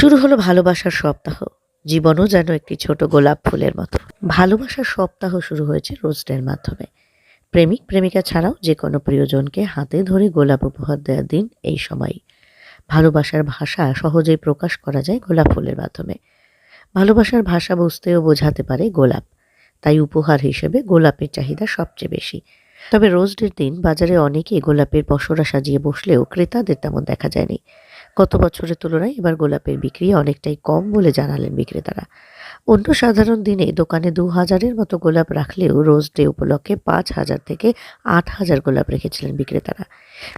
শুরু হলো ভালোবাসার সপ্তাহ। জীবনও যেন একটি ছোট গোলাপ ফুলের মতো। ভালোবাসার সপ্তাহ শুরু হয়েছে রোস্টের মাধ্যমে। প্রেমিক, প্রেমিকা ছাড়াও যে কোনো প্রিয়জনকে হাতে ধরে গোলাপ উপহার দেওয়ার দিন এই সময়। ভালোবাসার ভাষা সহজেই প্রকাশ করা যায় গোলাপ ফুলের মাধ্যমে। ভালোবাসার ভাষা বুঝতেও বোঝাতে পারে গোলাপ। তাই উপহার হিসেবে গোলাপের চাহিদা সবচেয়ে বেশি। তবে রোজডের দিন বাজারে অনেকেই গোলাপের পসরা সাজিয়ে বসলেও ক্রেতাদের তেমন দেখা যায়নি। গত বছরের তুলনায় এবার গোলাপের বিক্রি অনেকটাই কম বলে জানালেন বিক্রেতারা। অন্য সাধারণ দিনে দোকানে দু হাজারের মতো গোলাপ রাখলেও রোজ ডে উপলক্ষে পাঁচ হাজার থেকে আট হাজার গোলাপ রেখেছিলেন বিক্রেতারা।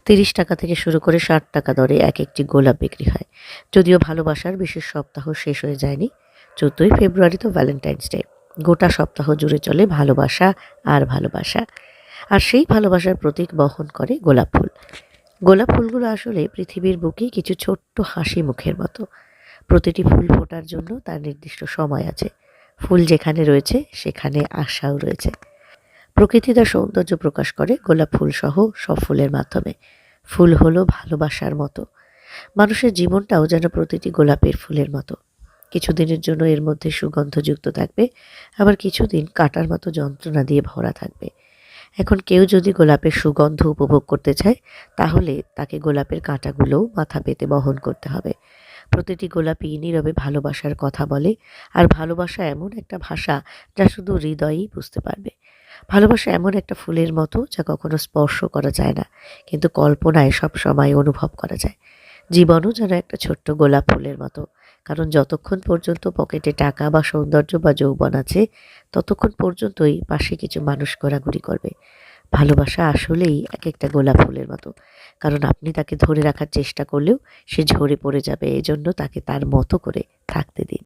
তিরিশ টাকা থেকে শুরু করে ষাট টাকা দরে এক একটি গোলাপ বিক্রি হয়। যদিও ভালোবাসার বিশেষ সপ্তাহ শেষ হয়ে যায়নি। চোদ্দোই ফেব্রুয়ারি তো ভ্যালেন্টাইন্স ডে। গোটা সপ্তাহ জুড়ে চলে ভালোবাসা আর ভালোবাসা। আর সেই ভালোবাসার প্রতীক বহন করে গোলাপ ফুল। গোলাপ ফুলগুলো আসলে পৃথিবীর বুকে কিছু ছোট্ট হাসি মুখের মতো। প্রতিটি ফুল ফোটার জন্য তার নির্দিষ্ট সময় আছে। ফুল যেখানে রয়েছে, সেখানে আশাও রয়েছে। প্রকৃতি তার সৌন্দর্য প্রকাশ করে গোলাপ ফুল সহ সব ফুলের মাধ্যমে। ফুল হলো ভালোবাসার মতো। মানুষের জীবনটাও যেন প্রতিটি গোলাপের ফুলের মতো। কিছুদিনের জন্য এর মধ্যে সুগন্ধযুক্ত থাকবে, আবার কিছুদিন কাটার মতো যন্ত্রণা দিয়ে ভরা থাকবে। এখন কেউ যদি গোলাপের সুগন্ধ উপভোগ করতে চায়, তাহলে তাকে গোলাপের কাঁটাগুলোও মাথা পেতে বহন করতে হবে। প্রতিটি গোলাপই নীরবে ভালোবাসার কথা বলে, আর ভালোবাসা এমন একটা ভাষা যা শুধু হৃদয়েই বুঝতে পারবে। ভালোবাসা এমন একটা ফুলের মতো যা কখনো স্পর্শ করা যায় না, কিন্তু কল্পনায় সব সময় অনুভব করা যায়। জীবনও যেন একটা ছোট্ট গোলাপ ফুলের মতো। কারণ যতক্ষণ পর্যন্ত পকেটে টাকা বা সৌন্দর্য বা যৌবন আছে, ততক্ষণ পর্যন্তই পাশে কিছু মানুষ ঘোরাঘুরি করবে। ভালোবাসা আসলেই এক একটা গোলাপ ফুলের মতো। কারণ আপনি তাকে ধরে রাখার চেষ্টা করলেও সে ঝরে পড়ে যাবে। এজন্য তাকে তার মতো করে থাকতে দিন।